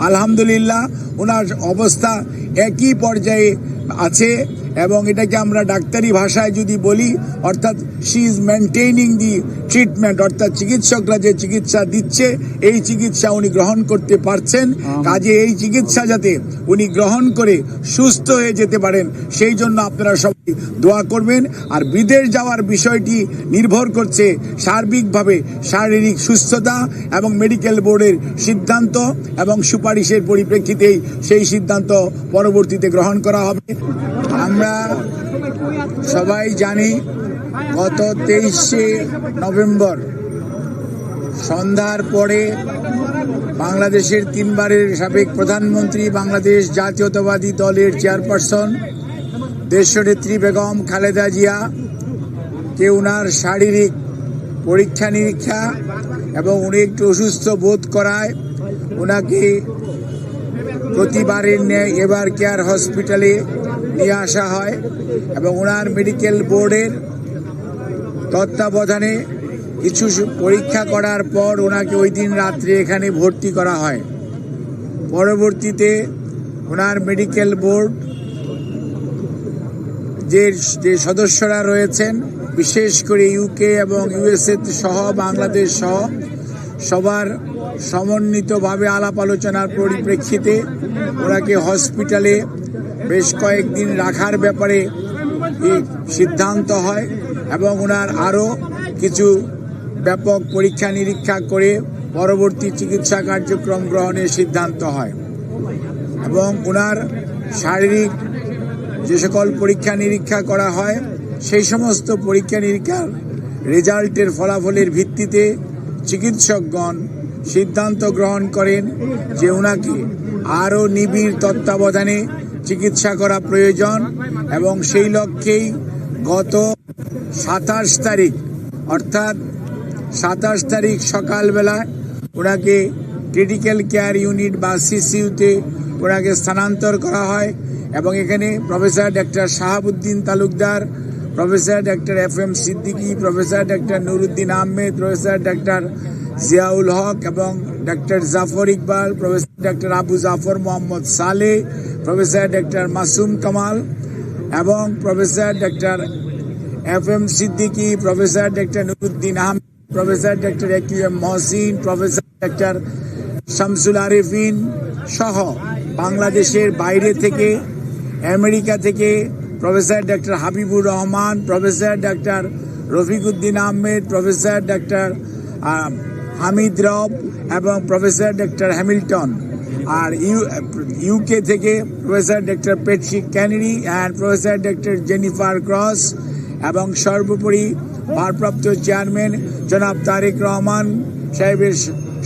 আলহামদুলিল্লাহ ওনার অবস্থা একই পর্যায়ে আছে। এবং এটাকে আমরা ডাক্তারি ভাষায় যদি বলি অর্থাৎ she is maintaining the treatment অর্থাৎ চিকিৎসকরা যে চিকিৎসা দিচ্ছে এই চিকিৎসা উনি গ্রহণ করতে পারছেন। কাজে এই চিকিৎসা যাতে উনি গ্রহণ করে সুস্থ হয়ে যেতে পারেন সেই জন্য আপনারা সবাই দোয়া করবেন। আর বিদেশ যাওয়ার বিষয়টি নির্ভর করছে সার্বিকভাবে শারীরিক সুস্থতা এবং মেডিকেল বোর্ডের সিদ্ধান্ত এবং সুপারিশের পরিপ্রেক্ষিতেই সেই সিদ্ধান্ত পরবর্তীতে গ্রহণ করা হবে। আমরা সবাই জানি গত তেইশে নভেম্বর সন্ধ্যার পরে বাংলাদেশের তিনবারের সাবেক প্রধানমন্ত্রী, বাংলাদেশ জাতীয়তাবাদী দলের চেয়ারপারসন দেশনেত্রী বেগম খালেদা জিয়া, কে উনার শারীরিক পরীক্ষা নিরীক্ষা এবং উনি একটু অসুস্থ বোধ করায় ওনাকে প্রতিবারের ন্যায় এবার কেয়ার হসপিটালে নিয়ে আসা হয় এবং ওনার মেডিকেল বোর্ডের তত্ত্বাবধানে কিছু পরীক্ষা করার পর ওনাকে ওই দিন রাত্রে এখানে ভর্তি করা হয়। পরবর্তীতে ওনার মেডিকেল বোর্ড যে যে সদস্যরা রয়েছেন, বিশেষ করে ইউকে এবং ইউএসএ সহ বাংলাদেশ সহ সবার সমন্বিতভাবে আলাপ আলোচনার পরিপ্রেক্ষিতে ওনাকে হসপিটালে বেশ কয়েকদিন রাখার ব্যাপারে সিদ্ধান্ত হয় এবং ওনার আরও কিছু ব্যাপক পরীক্ষা নিরীক্ষা করে পরবর্তী চিকিৎসা কার্যক্রম গ্রহণের সিদ্ধান্ত হয়। এবং ওনার শারীরিক যে সকল পরীক্ষা নিরীক্ষা করা হয়, সেই সমস্ত পরীক্ষা নিরীক্ষার রেজাল্টের ফলাফলের ভিত্তিতে চিকিৎসকগণ সিদ্ধান্ত গ্রহণ করেন যে ওনাকে আরও নিবিড় তত্ত্বাবধানে চিকিৎসা করা প্রয়োজন এবং সেই লক্ষ্যেই গত সাতাশ তারিখ, অর্থাৎ সাতাশ তারিখ সকালবেলায় ওনাকে ক্রিটিক্যাল কেয়ার ইউনিট বা সিসিউতে ওনাকে স্থানান্তর করা হয় এবং এখানে professor doctor Shahabuddin Talukdar, professor doctor F M Siddiqui, professor doctor Nuruddin Ahmed, professor doctor Ziaul Haque এবং doctor Zafar Iqbal professor doctor Abu Zafar Mohammad Saleh professor doctor Masum Kamal এবং professor doctor F M Siddiqui professor doctor Nuruddin Ahmed professor doctor AQ M Mohsin professor doctor Shamsul Arefin সহ বাংলাদেশের বাইরে থেকে America থেকে professor doctor Habibur Rahman professor doctor Rafiquddin Ahmed professor doctor আহ, হামিদ রব এবং professor doctor Hamilton. আর ইউ UK থেকে professor doctor Patrick Kennedy and professor doctor Jennifer Cross এবং সর্বোপরি ভারপ্রাপ্ত চেয়ারম্যান জনাব তারেক রহমান সাহেবের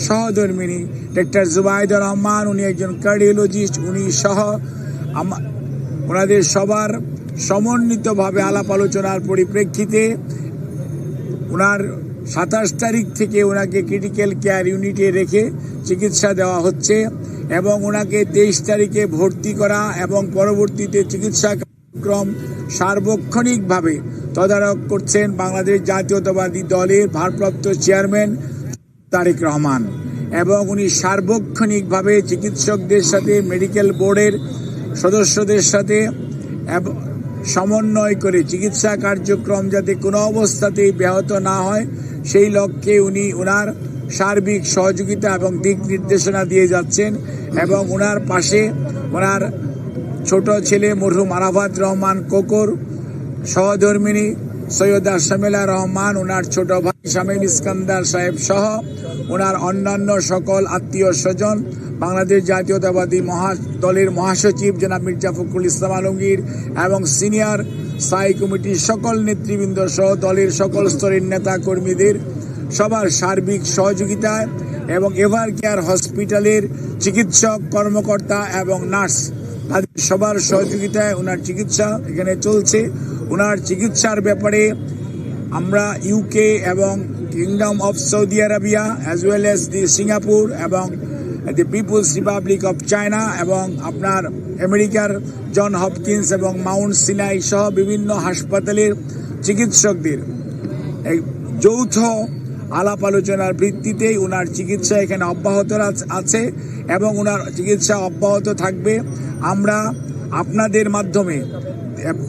সহধর্মিনী ডাক্তার জুবাইদুর রহমান। উনি একজন কার্ডিওলজিস্ট, উনি সহ ওনাদের সবার সমন্বিতভাবে আলাপ আলোচনার পরিপ্রেক্ষিতে ওনার সাতাশ তারিখ থেকে ওনাকে ক্রিটিক্যাল কেয়ার ইউনিটে রেখে চিকিৎসা দেওয়া হচ্ছে এবং ওনাকে তেইশ তারিখে ভর্তি করা এবং পরবর্তীতে চিকিৎসা কার্যক্রম সার্বক্ষণিকভাবে তদারক করছেন বাংলাদেশ জাতীয়তাবাদী দলের ভারপ্রাপ্ত চেয়ারম্যান তারেক রহমান এবং উনি সার্বক্ষণিকভাবে চিকিৎসকদের সাথে মেডিকেল বোর্ডের সদস্যদের সাথে সমন্বয় করে চিকিৎসা কার্যক্রম যাতে কোনো অবস্থাতেই ব্যাহত না হয়, সেই লক্ষ্যে উনি ওনার সার্বিক সহযোগিতা এবং দিক নির্দেশনা দিয়ে যাচ্ছেন এবং ওনার পাশে ওনার ছোট ছেলে মরহুম আরাফাত রহমান কোকর সহধর্মিনী সৈয়দা শামিলা রহমান ওনার ছোট ভাই শামীম ইস্কান্দার সাহেব সহ ওনার অন্যান্য সকল আত্মীয় স্বজন বাংলাদেশ জাতীয়তাবাদী মহা দলের মহাসচিব জনাব মির্জা ফখরুল ইসলাম আলমগীর এবং সিনিয়র স্থায়ী কমিটির সকল নেতৃবৃন্দ সহ দলের সকল স্তরের নেতা কর্মীদের সবার সার্বিক সহযোগিতায় এবং এভার কেয়ার হসপিটালের চিকিৎসক, কর্মকর্তা এবং নার্স তাদের সবার সহযোগিতায় ওনার চিকিৎসা এখানে চলছে। ওনার চিকিৎসার ব্যাপারে আমরা ইউকে এবং Kingdom of Saudi Arabia as well as the Singapore এবং the People's Republic of China এবং আপনার আমেরিকার জন হপকিন্স এবং মাউন্ট সিনাই সহ বিভিন্ন হাসপাতালের চিকিৎসকদের যৌথ আলাপ আলোচনার ভিত্তিতেই ওনার চিকিৎসা এখানে অব্যাহত আছে এবং ওনার চিকিৎসা অব্যাহত থাকবে। আমরা আপনাদের মাধ্যমে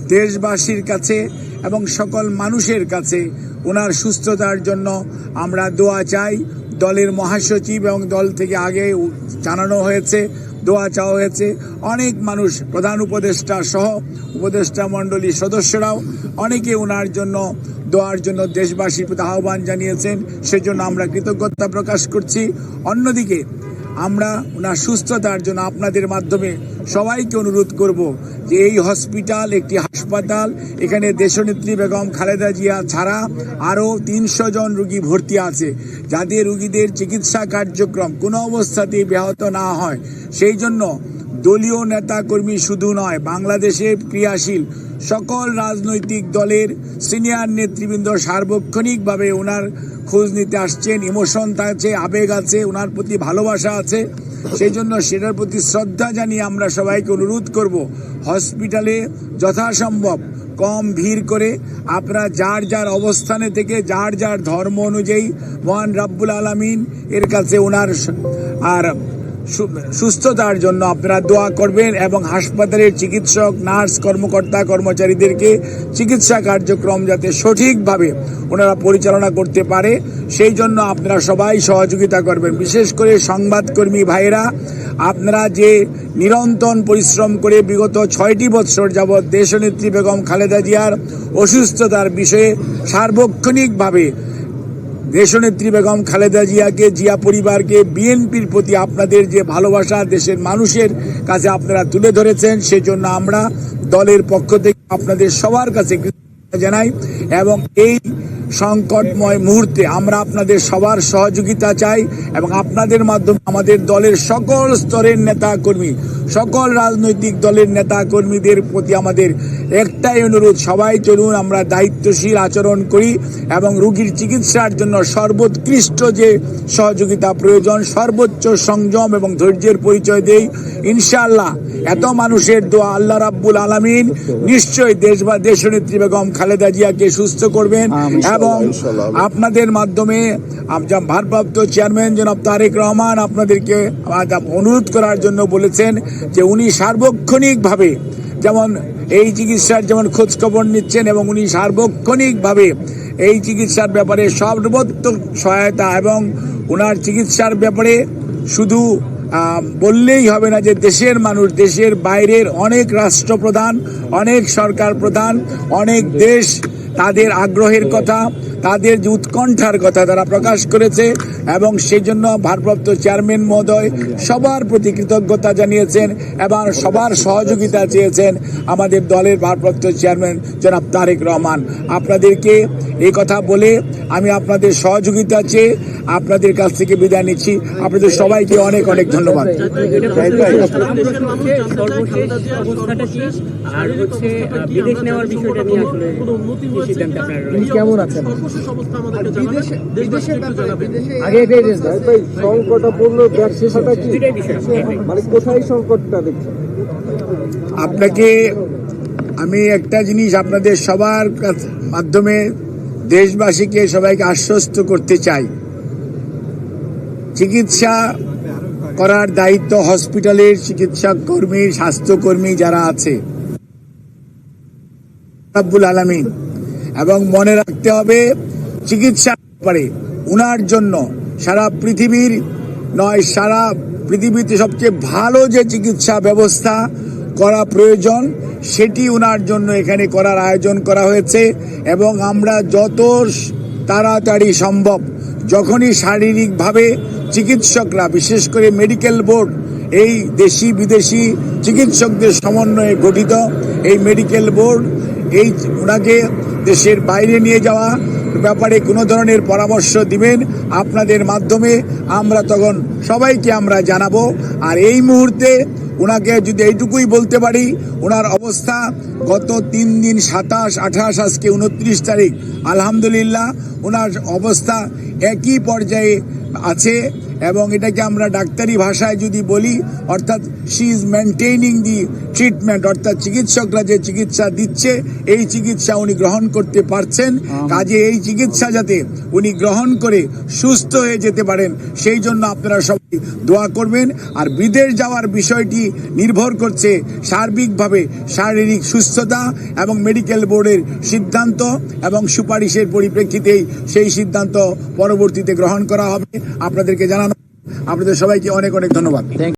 দেশবাসীর কাছে এবং সকল মানুষের কাছে ওনার সুস্থতার জন্য আমরা দোয়া চাই। দলের মহাসচিব এবং দল থেকে আগে জানানো হয়েছে, দোয়া চাওয়া হয়েছে। অনেক মানুষ, প্রধান উপদেষ্টা সহ উপদেষ্টা মণ্ডলীর সদস্যরাও অনেকে ওনার জন্য, দোয়ার জন্য দেশবাসীর প্রতি আহ্বান জানিয়েছেন। সেজন্য আমরা কৃতজ্ঞতা প্রকাশ করছি। অন্যদিকে, আমরা ওনার সুস্থতার জন্য আপনাদের মাধ্যমে সবাইকে অনুরোধ করব যে এই হসপিটাল, একটি হাসপাতাল, এখানে দেশনেত্রী বেগম খালেদা জিয়া ছাড়া আরও তিনশো জন রুগী ভর্তি আছে। যাদের রুগীদের চিকিৎসা কার্যক্রম কোনো অবস্থাতেই ব্যাহত না হয়, সেই জন্য দলীয় নেতা কর্মী শুধু নয় বাংলাদেশের ক্রিয়াশীল সকল রাজনৈতিক দলের সিনিয়র নেতৃবৃন্দ সার্বক্ষণিকভাবে ওনার খোঁজ নিতে আসছেন। ইমোশন আছে, আবেগ আছে, ওনার প্রতি ভালোবাসা আছে। সেই জন্য সেটার প্রতি শ্রদ্ধা জানিয়ে আমরা সবাইকে অনুরোধ করব, হসপিটালে যথাসম্ভব কম ভিড় করে আপনারা যার যার অবস্থানে থেকে যার যার ধর্ম অনুযায়ী মহান রাব্বুল আলমিন এর কাছে ওনার আর সুস্থতার জন্য আপনারা দোয়া করবেন এবং হাসপাতালের চিকিৎসক, নার্স, কর্মকর্তা, কর্মচারীদেরকে চিকিৎসা কার্যক্রম যাতে সঠিকভাবে ওনারা পরিচালনা করতে পারে, সেই জন্য আপনারা সবাই সহযোগিতা করবেন। বিশেষ করে সংবাদকর্মী ভাইরা আপনারা যে নিরন্তর পরিশ্রম করে বিগত ছয়টি বছর যাবৎ দেশনেত্রী বেগম খালেদা জিয়ার অসুস্থতার বিষয়ে সার্বক্ষণিকভাবে দেশনেত্রী বেগম খালেদা জিয়াকে, জিয়া পরিবারকে, বিএনপির প্রতি আপনাদের যে ভালোবাসা দেশের মানুষের কাছে আপনারা তুলে ধরেছেন, সেজন্য আমরা দলের পক্ষ থেকে আপনাদের সবার কাছে জানাই এবং এই সংকটময় মুহূর্তে আমরা আপনাদের সবার সহযোগিতা চাই এবং আপনাদের মাধ্যমে আমাদের দলের সকল স্তরের নেতা কর্মী সকল রাজনৈতিক দলের নেতা কর্মীদের প্রতি আমাদের একটাই অনুরোধ সবাই চলুন আমরা দায়িত্বশীল আচরণ করি এবং রুগীর চিকিৎসার জন্য সর্বোৎকৃষ্ট যে সহযোগিতা প্রয়োজন সর্বোচ্চ সংযম এবং ধৈর্যের পরিচয় দেই। ইনশাআল্লাহ এত মানুষের দোয়া আল্লাহ রাব্বুল আলামিন নিশ্চয়ই দেশ বা দেশনেত্রী বেগম খালেদা জিয়াকে সুস্থ করবেন এবং আপনাদের মাধ্যমে ভারপ্রাপ্ত চেয়ারম্যান জনাব তারেক রহমান আপনাদেরকে অনুরোধ করার জন্য বলেছেন যে উনি সার্বক্ষণিকভাবে যেমন এই চিকিৎসার যেমন খোঁজখবর নিচ্ছেন এবং উনি সার্বক্ষণিকভাবে এই চিকিৎসার ব্যাপারে সর্বোত্তম সহায়তা এবং ওনার চিকিৎসার ব্যাপারে শুধু বললেই হবে না যে দেশের মানুষ দেশের বাইরের অনেক রাষ্ট্রপ্রধান অনেক সরকার প্রধান অনেক দেশ তাদের আগ্রহের কথা তাদের যে উৎকণ্ঠার কথা তারা প্রকাশ করেছে এবং সেই জন্য ভারপ্রাপ্ত চেয়ারম্যান মহোদয় সবার প্রতি কৃতজ্ঞতা জানিয়েছেন এবং সবার সহযোগিতা চেয়েছেন আমাদের দলের ভারপ্রাপ্ত চেয়ারম্যান জনাব তারেক রহমান। আপনাদেরকে এই কথা বলে আমি আপনাদের সহযোগিতা চেয়ে আপনাদের কাছ থেকে বিদায় নিচ্ছি। আপনাদের সবাইকে অনেক অনেক ধন্যবাদ। আগে। মানে আপনাকে আমি একটা জিনিস আপনাদের সবার মাধ্যমে দেশবাসীকে সবাইকে আশ্বস্ত করতে চাই চিকিৎসা করার দায়িত্ব হসপিটালের চিকিৎসা কর্মী স্বাস্থ্যকর্মী যারা আছে রাব্বুল আলামিন এবং মনে রাখতে হবে চিকিৎসা ব্যাপারে উনার জন্য সারা পৃথিবীর নয়, সারা পৃথিবীতে সবচেয়ে ভালো যে চিকিৎসা ব্যবস্থা করা প্রয়োজন, সেটি ওনার জন্য এখানে করার আয়োজন করা হয়েছে এবং আমরা যত তাড়াতাড়ি সম্ভব, যখনই শারীরিকভাবে চিকিৎসকরা, বিশেষ করে মেডিকেল বোর্ড, এই দেশি বিদেশি চিকিৎসকদের সমন্বয়ে গঠিত এই মেডিকেল বোর্ড, এই ওনাকে দেশের বাইরে নিয়ে যাওয়া ব্যাপারে কোনো ধরনের পরামর্শ দিবেন আপনাদের মাধ্যমে, আমরা তখন সবাইকে আমরা জানাব। আর এই মুহূর্তে ওনাকে যদি এইটুকুই বলতে পারি, ওনার অবস্থা গত তিন দিন সাতাশ, আঠাশ, আজকে উনত্রিশ তারিখ, আলহামদুলিল্লাহ, ওনার অবস্থা একই পর্যায়ে আছে। এবং এটাকে আমরা ডাক্তারি ভাষায় যদি বলি অর্থাৎ she is maintaining the treatment অর্থাৎ চিকিৎসকরা যে চিকিৎসা দিচ্ছে এই চিকিৎসা উনি গ্রহণ করতে পারছেন। কাজে এই চিকিৎসা যাতে উনি গ্রহণ করে সুস্থ হয়ে যেতে পারেন সেই জন্য আপনারা সবাই দোয়া করবেন আর বিদেশ যাওয়ার বিষয়টি নির্ভর করছে সার্বিকভাবে শারীরিক সুস্থতা এবং মেডিকেল বোর্ডের সিদ্ধান্ত এবং সুপারিশের পরিপ্রেক্ষিতেই সেই সিদ্ধান্ত পরবর্তীতে গ্রহণ করা হবে। আপনাদেরকে জানানো আপনাদের সবাইকে অনেক অনেক ধন্যবাদ।